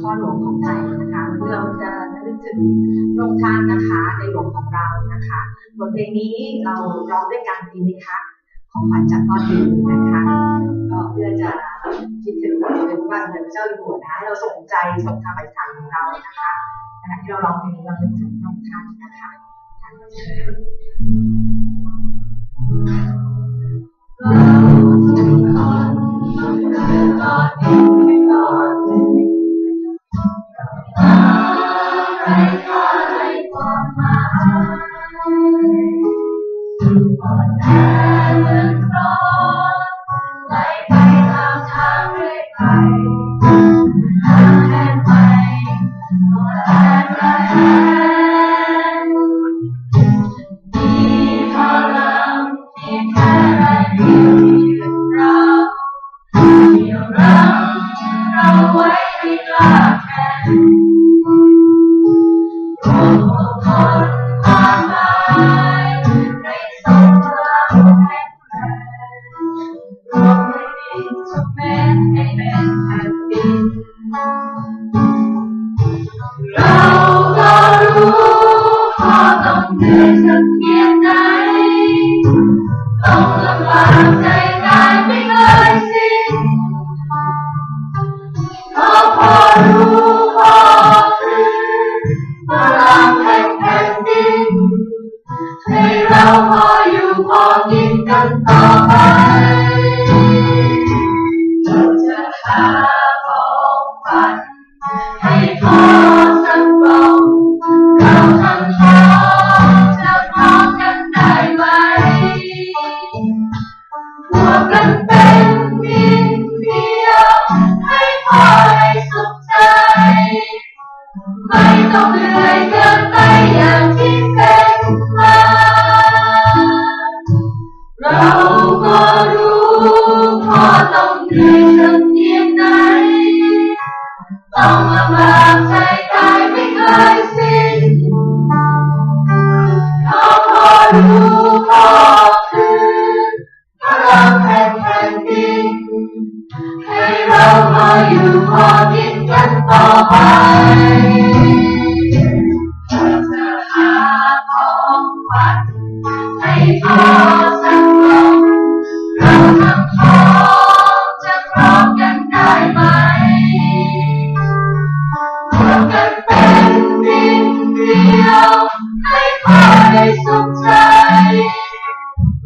พ่อหลวงของไทยนะคะเราจะนึกถึงพระองค์ท่านนะคะในหลวงของเรานะคะบทเพลงนี้เราร้องด้วยกันดีไหมคะของขวัญจากพ่อดีนะคะก็เพื่อจะคิดถึงเป็นวันเดพระเจ้าอยู่หัวนะให้เราส่งใจส่งคำอธิษฐานของเรานะคะขณะที่เราร้องเพลงนี้เรานึกถึงพระองค์ท่านนะคะ ท่า น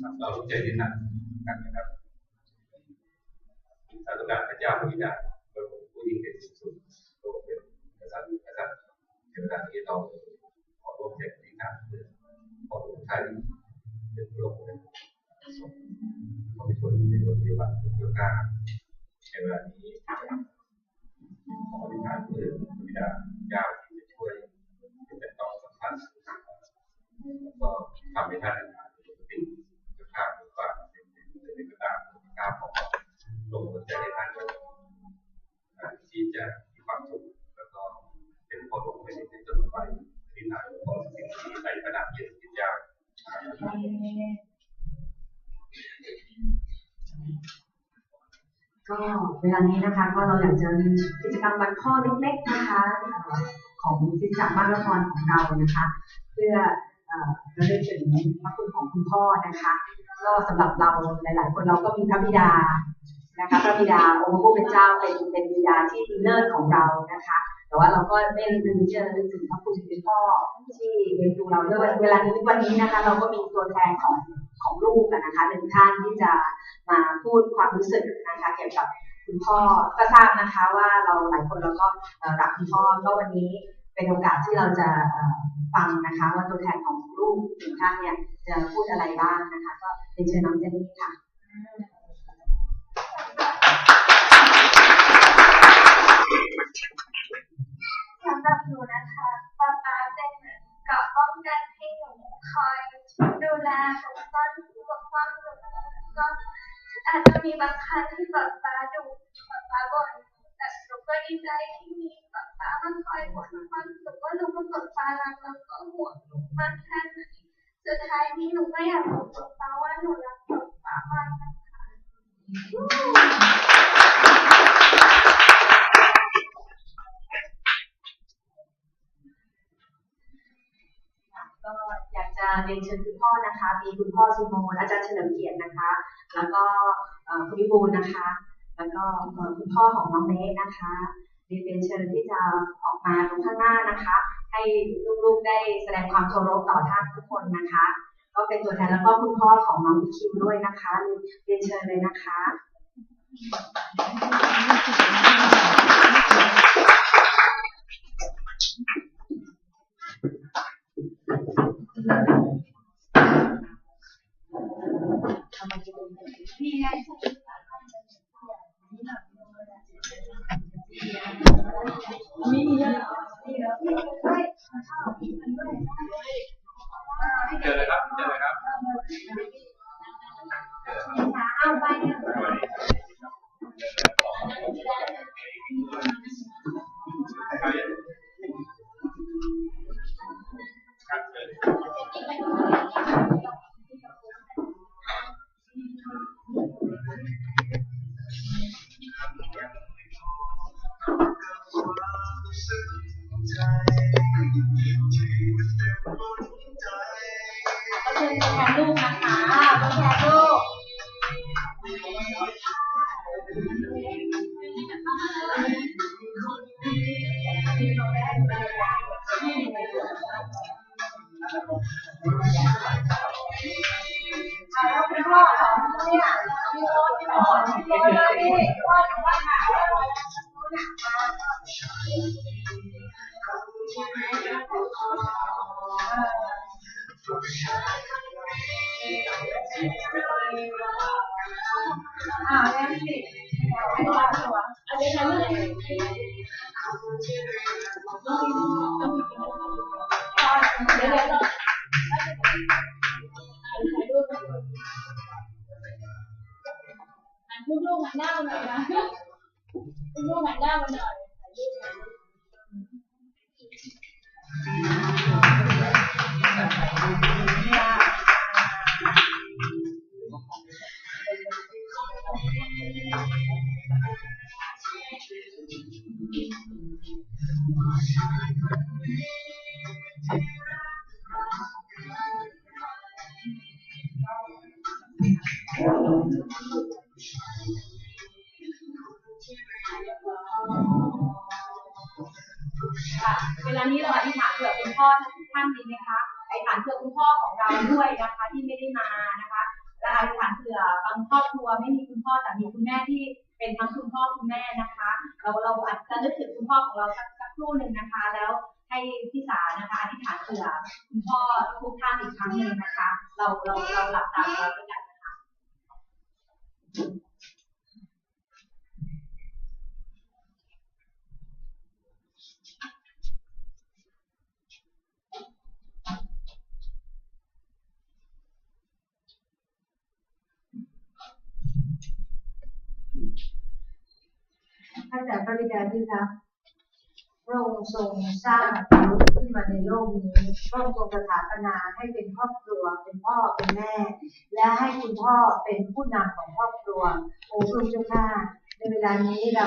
เรารู้ใจที่นั่นกันนะครับสาธุการพระเจ้าพระบิดาพระองค์ผู้ยิ่งใหญ่สูงสุดพระองค์เป็นกษัตริย์กษัตริย์เทวดาที่เราขอร่วมใจที่นั่นขอทุกท่านเป็นพระองค์เป็นสมขอให้คนในโรงพยาบาลทุกการในเวลานี้ขออธิษฐานเพื่อพระบิดาเจ้าที่จะช่วยเป็นต้องสำคัญแล้วก็ทำให้ท่านปกติข้าวหรือว่าเป็นเป็นกระดาษกาของลงหัวใจในท่านที่จะมีความสุขแล้วก็เป็นพอลงไปในต้นไปที่นานของสิ่งที่ในกระดาษเย็นกินยาก ก็เว ลานี้นะคะ ก็เราอยากจะมีกิจกรรมวันพ่อเล็กๆนะคะ ของศิษย์บ้านละครของเรานะคะ เพื่อเราได้ถึงพระคุณของคุณพ่อนะคะ ก็สำหรับเราหลาย ๆ คนเราก็มีพระบิดานะคะพระบิดาองค์พระผู้เป็นเจ้าเป็นเป็นบิดาที่ดีเลิศของเรานะคะ แต่ว่าเราก็ไม่ลืมที่จะนึกถึงพระคุณเป็นพ่อที่เลี้ยงดูเราด้วยเวลานี้วันนี้นะคะ เราก็มีตัวแทนของของลูกนะคะหนึ่งท่านที่จะมาพูดความรู้สึกนะคะเกี่ยวกับ คุณพ่อก็ทราบนะคะว่าเราหลายคนเราก็รักคุณพ่อก็วันนี้เป็นโอกาสที่เราจะฟังนะคะ ว่าตัวแทนของลูกหนึ่งท่านเนี่ยจะพูดอะไรบ้างนะคะ ก็เป็นเชิญน้องเจนนี่ค่ะสำหรับหนูนะคะป้าป้าเป็นเหมือนเกาะป้องกันให้หนูคอยดูแลปกป้องปกป้องหนูก็อาจจะมีบางครั้งที่ป้าป้าดูป้าป้าบ่นแต่หนูก็ ดีใจที่มีป้าป้ามาคอยบ่นฟังหนูก็รู้ว่าป้าป้ารักแล้วก็ห่วงหนูมากแค่ไหนสุดท้ายนี้หนูก็อยากบอกป้าป้าว่าหนูรักป้าป้ามากนะคะก็อยากจะเรียนเชิญคุณพ่อนะคะ มีคุณพ่อซิโมนอาจารย์เฉลิมเกียรตินะคะ แล้วก็คุณวิบูลนะคะ แล้วก็คุณพ่อของน้องเนสนะคะเรียนเชิญที่จะออกมาตรงข้างหน้านะคะ ให้ลูกๆได้แสดงความเคารพต่อท่านทุกคนนะคะ ก็เป็นตัวแทนแล้วก็คุณพ่อของน้องคิวด้วยนะคะเรียนเชิญเลยนะคะ เอาไป 啊，没事，没事，没事，没事，没， เวลานี้เราอธิษฐานเผื่อคุณพ่อท่านดีไหมคะอธิษฐานเผื่อคุณพ่อของเราด้วยนะคะ ที่ไม่ได้มานะคะและอธิษฐานเผื่อบางครอบครัวไม่มีคุณพ่อแต่มีคุณแม่ที่เป็นทั้งคุณพ่อคุณแม่นะคะ เราเราอาจจะนึกถึงคุณพ่อของเราสักสักครู่หนึ่งนะคะ แล้วให้พี่สานะคะอธิษฐานเผื่อคุณพ่อทุกท่านอีกครั้งหนึ่งนะคะ เราเราเราหลับตาเราด้วยกันนะคะ แต่พระบิดาที่รักพระองค์ทรงสร้างมนุษย์ขึ้นมาในโลกนี้พระองค์ทรงสถาปนาให้เป็นครอบครัว เป็นพ่อเป็นแม่ และให้คุณพ่อเป็นผู้นำของครอบครัว โอ้พระเจ้าข้าในเวลานี้เรา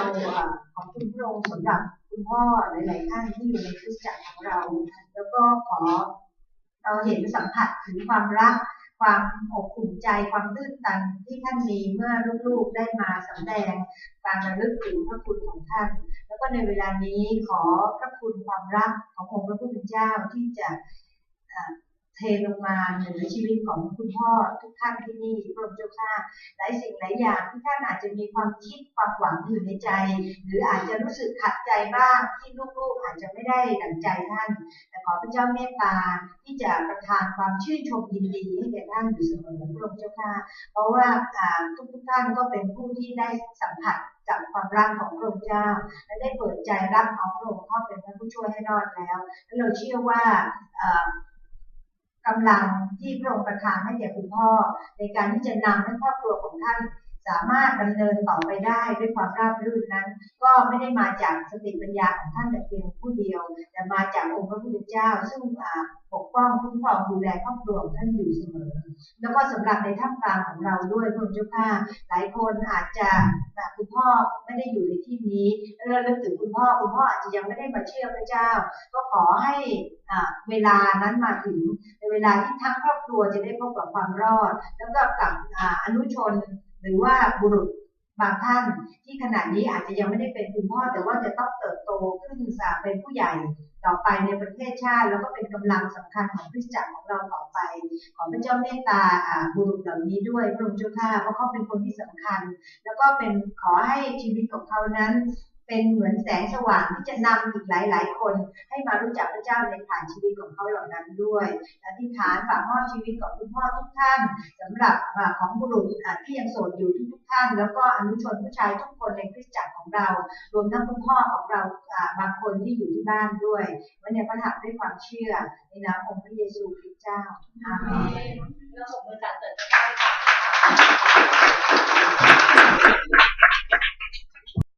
ขอบคุณพระองค์สำหรับคุณพ่อหลาย ๆ ท่านที่อยู่ในคริสตจักรของเรา แล้วก็ขอเราเห็นสัมผัสถึงความรัก ความอบอุ่นใจความตื้นตันที่ท่านมีเมื่อลูกๆได้มาสำแดงการระลึกถึงพระคุณของท่าน แล้วก็ในเวลานี้ขอพระคุณความรักขององค์พระผู้เป็นเจ้าที่จะ เทลงมาเหนือชีวิตของคุณพ่อทุกท่านที่นี่พระองค์เจ้าข้าหลายสิ่งหลายอย่างที่ท่านอาจจะมีความคิดความหวังอยู่ในใจ หรืออาจจะรู้สึกขัดใจบ้างที่ลูกๆอาจจะไม่ได้ดั่งใจท่าน แต่ขอพระเจ้าเมตตาที่จะประทานความชื่นชมยินดีให้แก่ท่านอยู่เสมอพระองค์เจ้าข้าเพราะว่าทุกท่านก็เป็นผู้ที่ได้สัมผัสกับความรักของพระองค์เจ้า และได้เปิดใจรับเอาพระองค์เข้าเป็นพระผู้ช่วยให้รอดแล้วและเราเชื่อว่า กำลังที่พระองค์ประทานให้แก่คุณพ่อ ในการที่จะนำให้ครอบครัวของท่าน สามารถดำเนินต่อไปได้ด้วยความราบรื่นนั้น ก็ไม่ได้มาจากสติปัญญาของท่านแต่เพียงผู้เดียว แต่มาจากองค์พระผู้เป็นเจ้า ซึ่งปกป้องคุ้มครองดูแลครอบครัวท่านอยู่เสมอ แล้วก็สำหรับในท่ามกลางของเราด้วยพระองค์เจ้าข้าหลายคนอาจจะแบบคุณพ่อไม่ได้อยู่ในที่นี้เราลึกถึงคุณพ่อคุณพ่ออาจจะยังไม่ได้มาเชื่อพระเจ้า ก็ขอให้เวลานั้นมาถึงในเวลาที่ทั้งครอบครัวจะได้พบกับความรอด แล้วก็กับอนุชน หรือว่าบุรุษบางท่านที่ขณะนี้อาจจะยังไม่ได้เป็นคุณพ่อ แต่ว่าจะต้องเติบโตขึ้นสาเป็นผู้ใหญ่ต่อไปในประเทศชาติ แล้วก็เป็นกำลังสำคัญของพิจักรของเราต่อไป ขอพระเจ้าเมตตาบุรุษเหล่านี้ด้วยพระองค์เจ้าข้าเพราะเขาเป็นคนที่สำคัญ แล้วก็เป็นขอให้ชีวิตของเขานั้น เป็นเหมือนแสงสว่างที่จะนำอีกหลาย ๆ คน ให้มารู้จักพระเจ้าในผ่านชีวิตของเขาเหล่านั้นด้วยอธิษฐานฝากมอบชีวิตของคุณพ่อทุกท่านสำหรับอ่าของบุรุษอ่าที่ยังโสดอยู่ทุกๆท่าน แล้วก็อนุชนผู้ชายทุกคนในคริสตจักรของเรา รวมทั้งคุณพ่อของเราอ่าบางคนที่อยู่ที่บ้านด้วยไว้ในพระหัตถ์ด้วยความเชื่อในนามองค์พระเยซูคริสต์เจ้าอาเมนเราส่งมือจัดเติร์ด